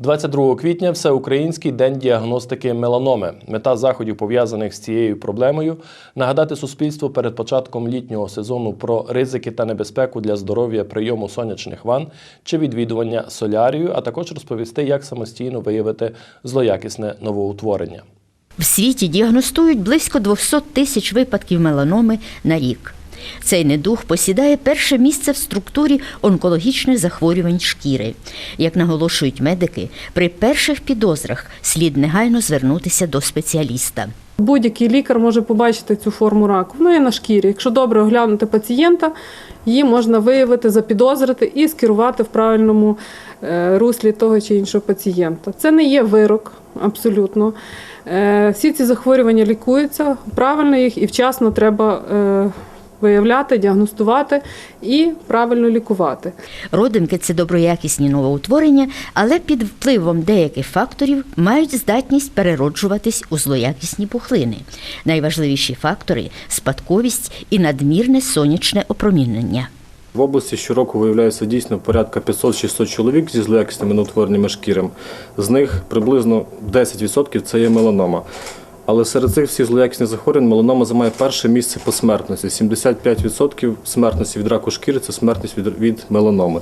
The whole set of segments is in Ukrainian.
22 квітня всеукраїнський день діагностики меланоми. Мета заходів, пов'язаних з цією проблемою, нагадати суспільству перед початком літнього сезону про ризики та небезпеку для здоров'я прийому сонячних ванн чи відвідування солярію, а також розповісти, як самостійно виявити злоякісне новоутворення. В світі діагностують близько 200 тисяч випадків меланоми на рік. Цей недух посідає перше місце в структурі онкологічних захворювань шкіри. Як наголошують медики, при перших підозрах слід негайно звернутися до спеціаліста. Будь-який лікар може побачити цю форму раку. Вона є на шкірі. Якщо добре оглянути пацієнта, її можна виявити, запідозрити і скерувати в правильному е, руслі того чи іншого пацієнта. Це не є вирок, абсолютно. Е, Всі ці захворювання лікуються, правильно їх і вчасно треба е, виявляти, діагностувати і правильно лікувати. Родимки це доброякісні новоутворення, але під впливом деяких факторів мають здатність перероджуватись у злоякісні пухлини. Найважливіші фактори спадковість і надмірне сонячне опромінення. В області щороку виявляється дійсно порядка 500-600 чоловік зі злоякісними неутвореними шкірами. З них приблизно 10% це є меланома. Але серед цих всіх злоякісних захворювань меланома займає перше місце по смертності. 75% смертності від раку шкіри це смертність від, від меланоми.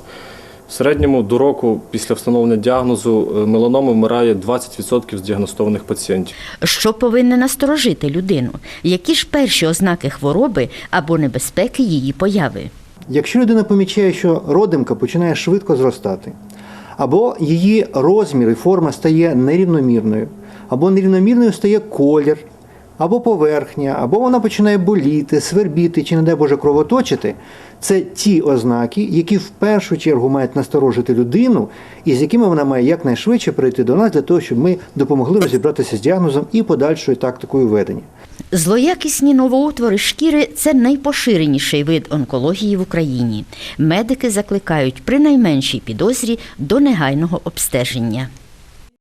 В середньому до року після встановлення діагнозу е, меланоми вмирає 20% з діагностованих пацієнтів. Що повинне насторожити людину? Які ж перші ознаки хвороби або небезпеки її появи? Якщо людина помічає, що родимка починає швидко зростати, або її розмір і форма стає нерівномірною, або нерівномірною стає колір, або поверхня, або вона починає боліти, свербіти чи, не дай Боже, кровоточити, це ті ознаки, які в першу чергу мають насторожити людину, і з якими вона має якнайшвидше прийти до нас для того, щоб ми допомогли розібратися з діагнозом і подальшою тактикою ведення. Злоякісні новоутвори шкіри це найпоширеніший вид онкології в Україні. Медики закликають при найменшій підозрі до негайного обстеження.